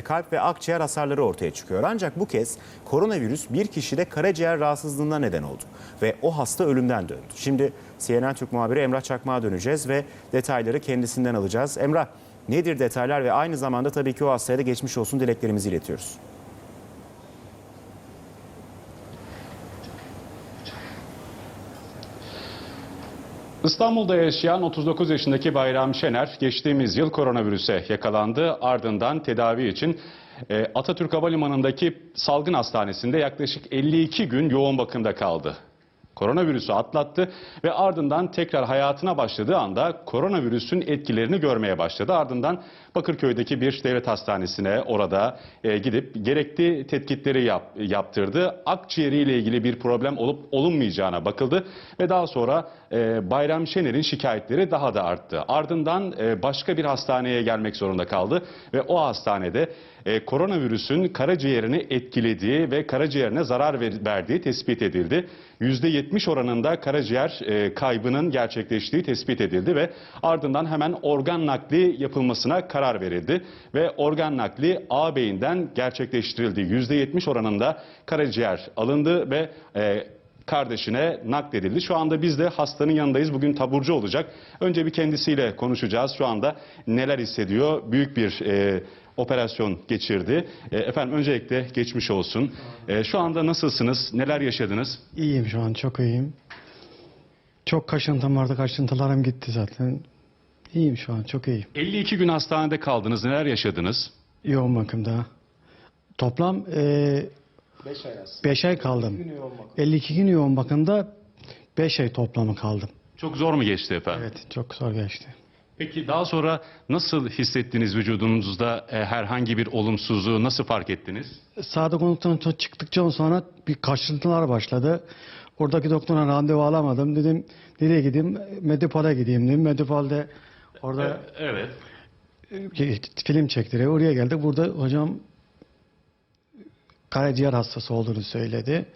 kalp ve akciğer hasarları ortaya çıkıyor. Ancak bu kez koronavirüs bir kişide karaciğer rahatsızlığına neden oldu ve o hasta ölümden döndü. Şimdi CNN Türk muhabiri Emrah Çakmak'a döneceğiz ve detayları kendisinden alacağız. Emrah nedir detaylar ve aynı zamanda tabii ki o hastaya da geçmiş olsun dileklerimizi iletiyoruz. İstanbul'da yaşayan 39 yaşındaki Bayram Şener geçtiğimiz yıl koronavirüse yakalandı. Ardından tedavi için e, Atatürk Havalimanı'ndaki salgın hastanesinde yaklaşık 52 gün yoğun bakımda kaldı. Koronavirüsü atlattı ve ardından tekrar hayatına başladığı anda koronavirüsün etkilerini görmeye başladı. Ardından Bakırköy'deki bir devlet hastanesine orada e, gidip gerekli tetkikleri yap- yaptırdı. Akciğeriyle ilgili bir problem olup olunmayacağına bakıldı ve daha sonra e, Bayram Şener'in şikayetleri daha da arttı. Ardından e, başka bir hastaneye gelmek zorunda kaldı ve o hastanede e, koronavirüsün karaciğerini etkilediği ve karaciğerine zarar ver- verdiği tespit edildi. %70 oranında karaciğer e, kaybının gerçekleştiği tespit edildi ve ardından hemen organ nakli yapılmasına karar verildi ve organ nakli A beyinden gerçekleştirildi. %70 oranında karaciğer alındı ve e, kardeşine nakledildi. Şu anda biz de hastanın yanındayız. Bugün taburcu olacak. Önce bir kendisiyle konuşacağız. Şu anda neler hissediyor? Büyük bir e, operasyon geçirdi. E, efendim öncelikle geçmiş olsun. E, şu anda nasılsınız? Neler yaşadınız? İyiyim şu an çok iyiyim. Çok kaşıntım vardı kaşıntılarım gitti zaten. İyiyim şu an çok iyiyim. 52 gün hastanede kaldınız. Neler yaşadınız? Yoğun bakımda. Toplam 5 ay kaldım. 52 gün yoğun bakımda 5 ay toplamı kaldım. Çok zor mu geçti efendim? Evet çok zor geçti. Peki daha sonra nasıl hissettiniz vücudunuzda e, herhangi bir olumsuzluğu nasıl fark ettiniz? Sağda konuktan çıktıkça sonra bir kaşıntılar başladı. Oradaki doktora randevu alamadım. Dedim nereye gideyim? Medipol'e gideyim dedim. Medipol'de orada Evet. e, film çektiriyor. Oraya geldik. Burada hocam karaciğer hastası olduğunu söyledi.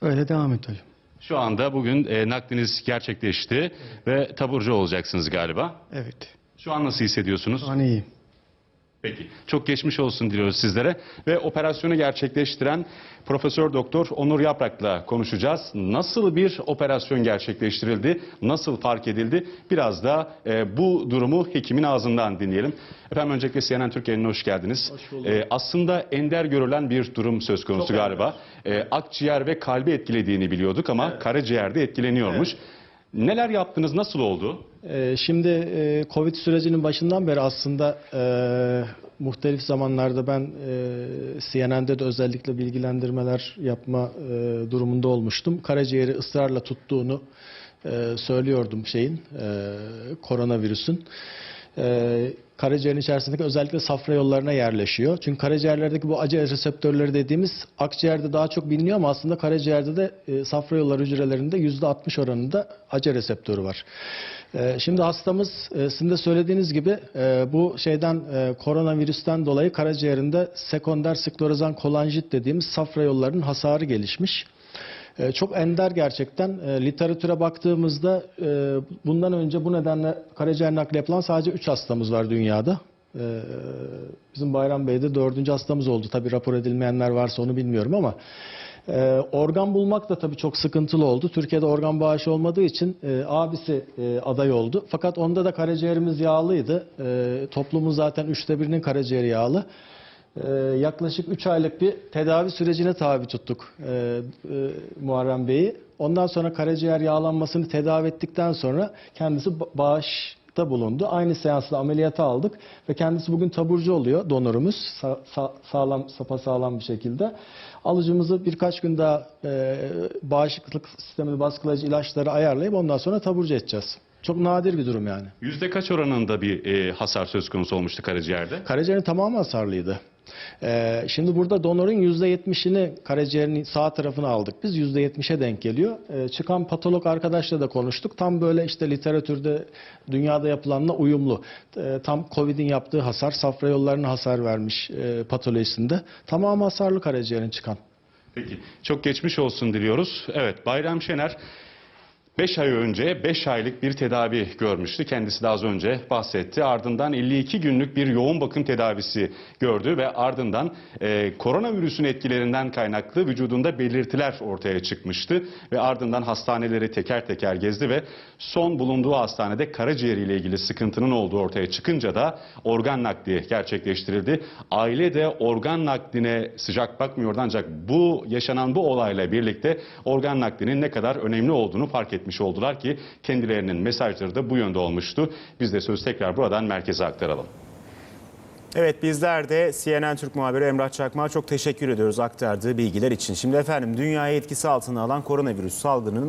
Öyle devam hocam. Şu anda bugün e, nakliniz gerçekleşti ve taburcu olacaksınız galiba. Evet. Şu an nasıl hissediyorsunuz? Şu an iyiyim. Peki. Çok geçmiş olsun diliyoruz sizlere ve operasyonu gerçekleştiren Profesör Doktor Onur Yaprak'la konuşacağız. Nasıl bir operasyon gerçekleştirildi? Nasıl fark edildi? Biraz da e, bu durumu hekimin ağzından dinleyelim. Efendim öncelikle CNN Türkiye'nin hoş geldiniz. Hoş bulduk. E, aslında ender görülen bir durum söz konusu Çok galiba. E, akciğer ve kalbi etkilediğini biliyorduk ama karaciğer de etkileniyormuş. Neler yaptınız? Nasıl oldu? Ee, Şimdi e, Covid sürecinin başından beri aslında e, muhtelif zamanlarda ben e, CNN'de de özellikle bilgilendirmeler yapma e, durumunda olmuştum. Karaciğeri ısrarla tuttuğunu söylüyordum şeyin, koronavirüsün. Karaciğerin içerisindeki özellikle safra yollarına yerleşiyor. Çünkü karaciğerlerdeki bu acı reseptörleri dediğimiz akciğerde daha çok biliniyor ama aslında karaciğerde de e, safra yolları hücrelerinde %60 oranında acı reseptörü var. E, Şimdi hastamız e, sizin de söylediğiniz gibi e, bu şeyden e, koronavirüsten dolayı karaciğerinde sekonder sklerozan kolanjit dediğimiz safra yollarının hasarı gelişmiş. E, Çok ender gerçekten. E, Literatüre baktığımızda e, bundan önce bu nedenle karaciğer nakli yapılan sadece 3 hastamız var dünyada. E, Bizim Bayram Bey'de dördüncü hastamız oldu. Tabii rapor edilmeyenler varsa onu bilmiyorum ama e, organ bulmak da tabii çok sıkıntılı oldu. Türkiye'de organ bağışı olmadığı için e, abisi aday oldu. Fakat onda da karaciğerimiz yağlıydı. E, toplumun zaten üçte birinin karaciğeri yağlı. Ee, yaklaşık 3 aylık bir tedavi sürecine tabi tuttuk e, e, Muharrem Bey'i. Ondan sonra karaciğer yağlanmasını tedavi ettikten sonra kendisi ba- bağışta bulundu. Aynı seansla ameliyata aldık ve kendisi bugün taburcu oluyor donorumuz sa- sa- sağlam sapasağlam bir şekilde. Alıcımızı birkaç gün daha e, bağışıklık sistemini baskılayıcı ilaçları ayarlayıp ondan sonra taburcu edeceğiz. Çok nadir bir durum yani. Yüzde kaç oranında bir e, hasar söz konusu olmuştu karaciğerde? Karaciğerin tamamı hasarlıydı. Ee, şimdi burada donorun %70'ini karaciğerin sağ tarafına aldık. Biz %70'e denk geliyor. Ee, çıkan patolog arkadaşla da konuştuk. Tam böyle işte literatürde dünyada yapılanla uyumlu. Ee, tam Covid'in yaptığı hasar, safra yollarına hasar vermiş e, patolojisinde. Tamamı hasarlı karaciğerin çıkan. Peki. Çok geçmiş olsun diliyoruz. Evet Bayram Şener 5 ay önce 5 aylık bir tedavi görmüştü. Kendisi de az önce bahsetti. Ardından 52 günlük bir yoğun bakım tedavisi gördü ve ardından e, koronavirüsün etkilerinden kaynaklı vücudunda belirtiler ortaya çıkmıştı. Ve ardından hastaneleri teker teker gezdi ve son bulunduğu hastanede karaciğeriyle ilgili sıkıntının olduğu ortaya çıkınca da organ nakli gerçekleştirildi. Aile de organ nakline sıcak bakmıyordu ancak bu yaşanan bu olayla birlikte organ naklinin ne kadar önemli olduğunu fark etmiş oldular ki kendilerinin mesajları da bu yönde olmuştu. Biz de söz tekrar buradan merkeze aktaralım. Evet bizler de CNN Türk muhabiri Emrah Çakmak'a çok teşekkür ediyoruz aktardığı bilgiler için. Şimdi efendim dünyayı etkisi altına alan koronavirüs salgınının